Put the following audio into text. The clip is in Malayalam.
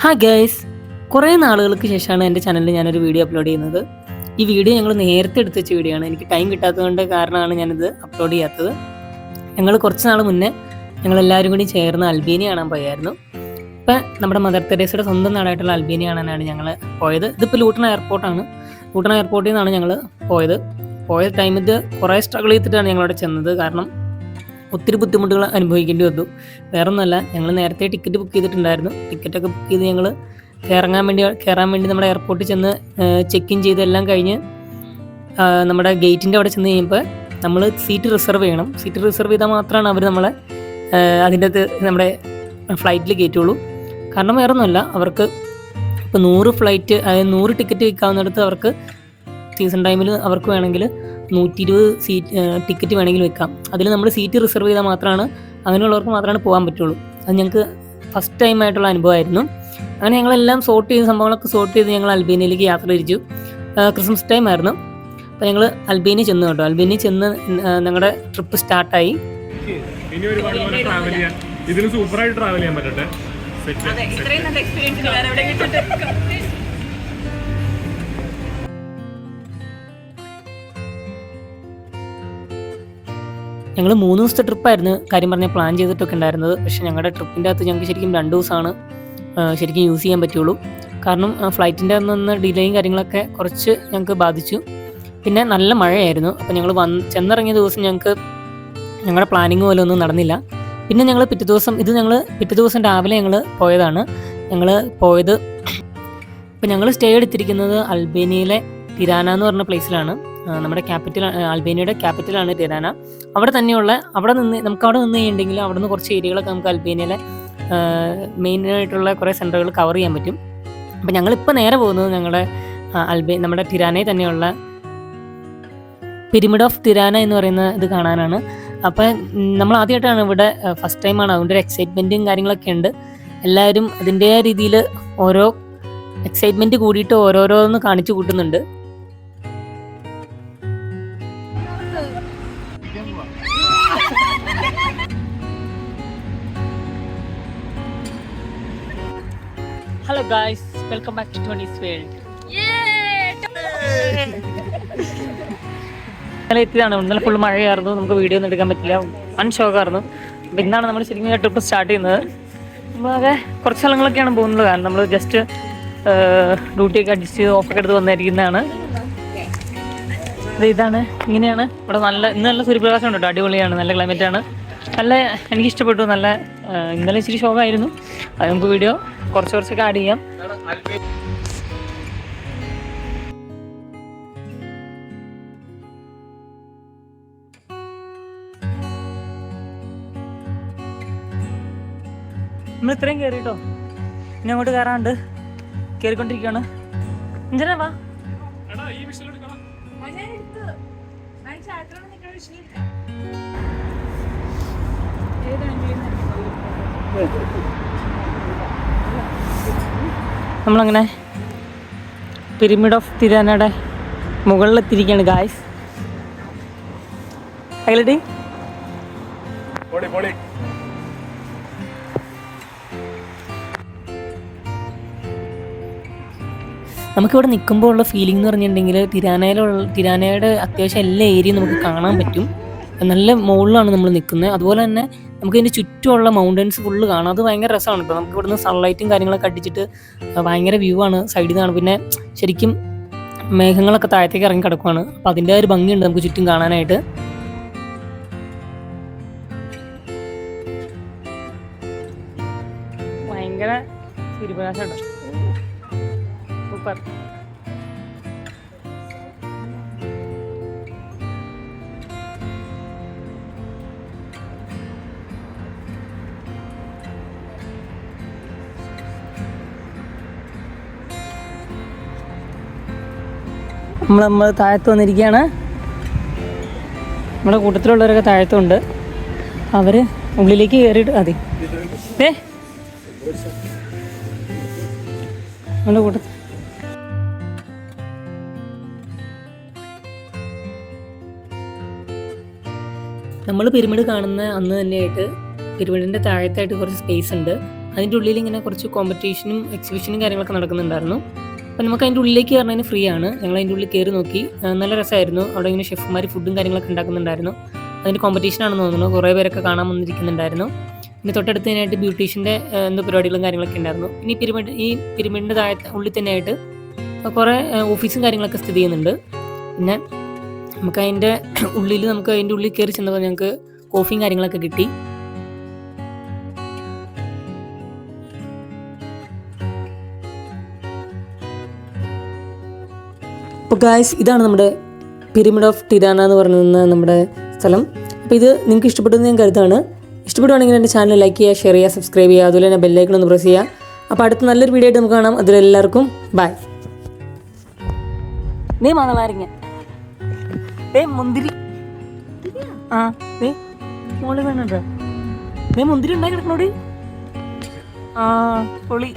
ഹാ ഗൈസ് കുറേ നാളുകൾക്ക് ശേഷമാണ് എന്റെ ചാനലിൽ ഞാനൊരു വീഡിയോ അപ്ലോഡ് ചെയ്യുന്നത്. ഈ വീഡിയോ ഞങ്ങൾ നേരത്തെ എടുത്ത് വെച്ച വീഡിയോ ആണ്. എനിക്ക് ടൈം കിട്ടാത്തതുകൊണ്ട് കാരണമാണ് ഞാനിത് അപ്ലോഡ് ചെയ്യാത്തത്. ഞങ്ങൾ കുറച്ച് നാൾ മുന്നേ ഞങ്ങൾ എല്ലാവരും കൂടി ചേർന്ന് അൽബേനിയ കാണാൻ പോയായിരുന്നു. ഇപ്പം നമ്മുടെ മദർ തെരേസയുടെ സ്വന്തം നാടായിട്ടുള്ള അൽബേനിയ കാണാനാണ് ഞങ്ങൾ പോയത്. ഇതിപ്പോൾ ലൂട്ടൺ എയർപോർട്ടാണ് ലൂട്ടൺ എയർപോർട്ടിൽ നിന്നാണ് ഞങ്ങൾ പോയത്. പോയ ടൈമിൽ കുറേ സ്ട്രഗിൾ ചെയ്തിട്ടാണ് ഞങ്ങളവിടെ ചെന്നത്. കാരണം ഒത്തിരി ബുദ്ധിമുട്ടുകൾ അനുഭവിക്കേണ്ടി വന്നു. വേറെ ഒന്നുമല്ല ഞങ്ങൾ നേരത്തെ ടിക്കറ്റ് ബുക്ക് ചെയ്തിട്ടുണ്ടായിരുന്നു. ടിക്കറ്റൊക്കെ ബുക്ക് ചെയ്ത് ഞങ്ങൾ ഇറങ്ങാൻ വേണ്ടി കയറാൻ വേണ്ടി നമ്മുടെ എയർപോർട്ടിൽ ചെന്ന് ചെക്ക് ഇൻ ചെയ്തെല്ലാം കഴിഞ്ഞ് നമ്മുടെ ഗേറ്റിന്റെ അവിടെ ചെന്ന് കഴിയുമ്പോൾ നമ്മൾ സീറ്റ് റിസർവ് ചെയ്യണം. സീറ്റ് റിസർവ് ചെയ്താൽ മാത്രമാണ് അവർ നമ്മളെ അതിന്റെ അകത്ത് നമ്മുടെ ഫ്ലൈറ്റിൽ കയറ്റുള്ളൂ. കാരണം വേറെ ഒന്നുമല്ല അവർക്ക് ഇപ്പോൾ നൂറ് ഫ്ലൈറ്റ് അതായത് നൂറ് ടിക്കറ്റ് വിൽക്കാവുന്നിടത്ത് അവർക്ക് സീസൺ ടൈമിൽ അവർക്ക് വേണമെങ്കിൽ നൂറ്റി ഇരുപത് സീറ്റ് ടിക്കറ്റ് വേണമെങ്കിൽ വെക്കാം. അതിൽ നമ്മൾ സീറ്റ് റിസർവ് ചെയ്താൽ മാത്രമാണ് അങ്ങനെയുള്ളവർക്ക് മാത്രമാണ് പോകാൻ പറ്റുള്ളൂ. അത് ഞങ്ങൾക്ക് ഫസ്റ്റ് ടൈം ആയിട്ടുള്ള അനുഭവമായിരുന്നു. അങ്ങനെ ഞങ്ങളെല്ലാം സോർട്ട് ചെയ്ത് സംഭവങ്ങളൊക്കെ സോർട്ട് ചെയ്ത് ഞങ്ങൾ അൽബേനിയയിലേക്ക് യാത്ര തിരിച്ചു. ക്രിസ്മസ് ടൈം ആയിരുന്നു. അപ്പോൾ ഞങ്ങൾ അൽബേനിയ ചെന്ന് കേട്ടോ. അൽബേനിയ ചെന്ന് ഞങ്ങളുടെ ട്രിപ്പ് സ്റ്റാർട്ടായി ഇനി ഒരുപാട് പോലെ ട്രാവൽ ചെയ്യാൻ. ഇതിന് സൂപ്പറായിട്ട് ട്രാവൽ ചെയ്യാൻ പറ്റട്ടെ? അതെ ഇത്രയും നല്ല എക്സ്പീരിയൻസ് വേറെ എവിടെ കിട്ടിട്ട് ഞങ്ങൾ മൂന്ന് ദിവസത്തെ ട്രിപ്പായിരുന്നു. കാര്യം പറഞ്ഞാൽ പ്ലാൻ ചെയ്തിട്ടൊക്കെ ഉണ്ടായിരുന്നത്. പക്ഷേ ഞങ്ങളുടെ ട്രിപ്പിന്റെ അകത്ത് ഞങ്ങൾക്ക് ശരിക്കും രണ്ട് ദിവസമാണ് ശരിക്കും യൂസ് ചെയ്യാൻ പറ്റുള്ളൂ. കാരണം ഫ്ലൈറ്റിന്റെ അന്ന് നിന്ന് ഡിലേയും കാര്യങ്ങളൊക്കെ കുറച്ച് ഞങ്ങൾക്ക് ബാധിച്ചു. പിന്നെ നല്ല മഴയായിരുന്നു. അപ്പോൾ ഞങ്ങൾ വന്ന് ചെന്നിറങ്ങിയ ദിവസം ഞങ്ങൾക്ക് ഞങ്ങളുടെ പ്ലാനിങ് പോലെ ഒന്നും നടന്നില്ല. പിന്നെ ഞങ്ങൾ പിറ്റേ ദിവസം ഇത് ഞങ്ങൾ പിറ്റേ ദിവസം രാവിലെ ഞങ്ങൾ പോയതാണ്. ഞങ്ങൾ പോയത് ഇപ്പം ഞങ്ങൾ സ്റ്റേ എടുത്തിരിക്കുന്നത് അൽബേനിയയിലെ തിരാന എന്ന് പറഞ്ഞ പ്ലേസിലാണ് നമ്മുടെ ക്യാപിറ്റൽ അൽബേനിയയുടെ ക്യാപിറ്റലാണ് തിരാന അവിടെ തന്നെയുള്ള അവിടെ നിന്ന് നമുക്ക് അവിടെ നിന്ന് കഴിഞ്ഞിട്ടുണ്ടെങ്കിൽ അവിടെ നിന്ന് കുറച്ച് ഏരിയകളൊക്കെ നമുക്ക് അൽബേനിയയിലെ മെയിൻ ആയിട്ടുള്ള കുറേ സെന്ററുകൾ കവർ ചെയ്യാൻ പറ്റും. അപ്പം ഞങ്ങളിപ്പോൾ നേരെ പോകുന്നത് ഞങ്ങളുടെ അൽബേ നമ്മുടെ തിരാനയിൽ തന്നെയുള്ള പിരമിഡ് ഓഫ് തിരാന എന്ന് പറയുന്ന ഇത് കാണാനാണ്. അപ്പോൾ നമ്മൾ ആദ്യമായിട്ടാണ് ഇവിടെ ഫസ്റ്റ് ടൈമാണ് അതുകൊണ്ട് ഒരു എക്സൈറ്റ്മെന്റും കാര്യങ്ങളൊക്കെ ഉണ്ട്. എല്ലാവരും അതിന്റെതായ രീതിയിൽ ഓരോ എക്സൈറ്റ്മെന്റ് കൂടിയിട്ട് ഓരോരോന്ന് കാണിച്ചു കൂട്ടുന്നുണ്ട്. Hello guys welcome back to Tony's world ഇന്നലെ എത്തിയതാണ്. ഇന്നലെ ഫുൾ മഴയായിരുന്നു. നമുക്ക് വീഡിയോ ഒന്നും എടുക്കാൻ പറ്റില്ല. വൺ ഷോക്കായിരുന്നു അപ്പം ഇന്നാണ് നമ്മൾ ശരിക്കും ട്രിപ്പ് സ്റ്റാർട്ട് ചെയ്യുന്നത്. ആകെ കുറച്ച് സ്ഥലങ്ങളൊക്കെയാണ് പോകുന്നത്. കാരണം നമ്മൾ ജസ്റ്റ് ഡ്യൂട്ടിയൊക്കെ അഡ്ജസ്റ്റ് ചെയ്ത് ഓഫൊക്കെ എടുത്ത് വന്നിരിക്കുന്നതാണ്. ഇത് ഇതാണ്. ഇങ്ങനെയാണ്. ഇവിടെ നല്ല ഇന്ന് നല്ല സൂര്യപ്രകാശം ഉണ്ട് അടിപൊളിയാണ്. നല്ല ക്ലൈമറ്റ് ആണ്. നല്ല എനിക്ക് ഇഷ്ടപ്പെട്ടു. നല്ല ഇന്നലെ ഇച്ചിരി ഷോക്കായിരുന്നു അത് നമുക്ക് വീഡിയോ കുറച്ച് കുറച്ച് ആഡ് ചെയ്യാം. നമ്മൾ ഇത്രയും കയറിട്ടോ ഇനി അങ്ങോട്ട് കയറാണ്ട് കയറിക്കൊണ്ടിരിക്കുകയാണ് അഞ്ചന വാ. വിഷയം എടുക്കണം നമ്മളങ്ങനെ പിരമിഡ് ഓഫ് തിരാനയുടെ മുകളിലെത്തിയിരിക്കുകയാണ് ഗായ്സ് അകലടി പൊളി നമുക്കിവിടെ നിൽക്കുമ്പോൾ ഉള്ള ഫീലിംഗ് എന്ന് പറഞ്ഞിട്ടുണ്ടെങ്കിൽ തിരാനയിലുള്ള തിരാനയുടെ അത്യാവശ്യം എല്ലാ ഏരിയയും നമുക്ക് കാണാൻ പറ്റും. നല്ല മുകളിലാണ് നമ്മൾ നിൽക്കുന്നത്. അതുപോലെ തന്നെ നമുക്ക് ഇതിന്റെ ചുറ്റുമുള്ള മൗണ്ടൻസ് ഫുള്ള് കാണാം. അത് ഭയങ്കര രസമാണ്. ഇപ്പോൾ നമുക്ക് ഇവിടുന്ന് സൺലൈറ്റും കാര്യങ്ങളൊക്കെ അടിച്ചിട്ട് ഭയങ്കര വ്യൂ ആണ്. സൈഡിൽ നിന്നാണ് പിന്നെ ശരിക്കും മേഘങ്ങളൊക്കെ താഴത്തേക്ക് ഇറങ്ങി കിടക്കുവാണ്. അപ്പോൾ അതിന്റെ ഒരു ഭംഗിയുണ്ട് നമുക്ക് ചുറ്റും കാണാനായിട്ട്. ഭയങ്കര സൂപ്പർ. നമ്മൾ നമ്മൾ താഴത്ത് വന്നിരിക്കുകയാണ്. നമ്മുടെ കൂട്ടത്തിലുള്ളവരൊക്കെ താഴത്തുണ്ട്. അവർ ഉള്ളിലേക്ക് കയറിയിട്ട് അതെ. ഏ നമ്മുടെ കൂട്ടത്തിൽ നമ്മൾ പിരമിഡ് കാണുന്ന അന്ന് തന്നെയായിട്ട് പിരമിഡിന്റെ താഴത്തായിട്ട് കുറച്ച് സ്പേസ് ഉണ്ട്. അതിന്റെ ഉള്ളിൽ ഇങ്ങനെ കുറച്ച് കോമ്പറ്റീഷനും എക്സിബിഷനും കാര്യങ്ങളൊക്കെ നടക്കുന്നുണ്ടായിരുന്നു. അപ്പം നമുക്ക് അതിന്റെ ഉള്ളിലേക്ക് കയറുന്നതിന് ഫ്രീ ആണ്. ഞങ്ങൾ അതിന്റെ ഉള്ളിൽ കയറി നോക്കി. നല്ല രസമായിരുന്നു. അവിടെ ഇങ്ങനെ ഷെഫ്മാർ ഫുഡും കാര്യങ്ങളൊക്കെ ഉണ്ടാക്കുന്നുണ്ടായിരുന്നു. അതിന്റെ കോമ്പറ്റീഷൻ ആണെന്ന് തോന്നുന്നു. കുറേ പേരൊക്കെ കാണാൻ വന്നിരിക്കുന്നുണ്ടായിരുന്നു. പിന്നെ തൊട്ടടുത്ത് തന്നെയായിട്ട് ബ്യൂട്ടീഷ്യന്റെ എന്തോ പരിപാടികളും കാര്യങ്ങളൊക്കെ ഉണ്ടായിരുന്നു. ഇനി പിരമിഡ് ഈ പിരമിഡിന്റെ താഴെ ഉള്ളിൽ തന്നെയായിട്ട് കുറേ ഓഫീസും കാര്യങ്ങളൊക്കെ സ്ഥിതി ചെയ്യുന്നുണ്ട്. പിന്നെ നമുക്ക് അതിന്റെ ഉള്ളിൽ നമുക്ക് അതിന്റെ ഉള്ളിൽ കയറി ചെന്നപ്പോൾ ഞങ്ങൾക്ക് കോഫിയും കാര്യങ്ങളൊക്കെ കിട്ടി. അപ്പോൾ ഗായ്സ് ഇതാണ് നമ്മുടെ പിരമിഡ് ഓഫ് ടിരാന എന്ന് പറയുന്ന നമ്മുടെ സ്ഥലം. അപ്പോൾ ഇത് നിങ്ങൾക്ക് ഇഷ്ടപ്പെടുന്ന ഞാൻ കരുതാണ് ഇഷ്ടപ്പെടുവാണെങ്കിൽ എന്റെ ചാനൽ ലൈക്ക് ചെയ്യുക ഷെയർ ചെയ്യുക സബ്സ്ക്രൈബ് ചെയ്യുക അതുപോലെ തന്നെ ബെല്ലൈക്കൺ ഒന്ന് പ്രസ് ചെയ്യുക. അപ്പോൾ അടുത്ത നല്ലൊരു വീഡിയോ ആയിട്ട് നമുക്ക് കാണാം. അതിലെല്ലാവർക്കും ബൈ നീ മകളാരിങ്ങ മുന്തിരി. ആ നീ മോളി വേണോ നീ മുന്തിരി ഉണ്ടായി കിടക്കണോടി ആ പൊളി.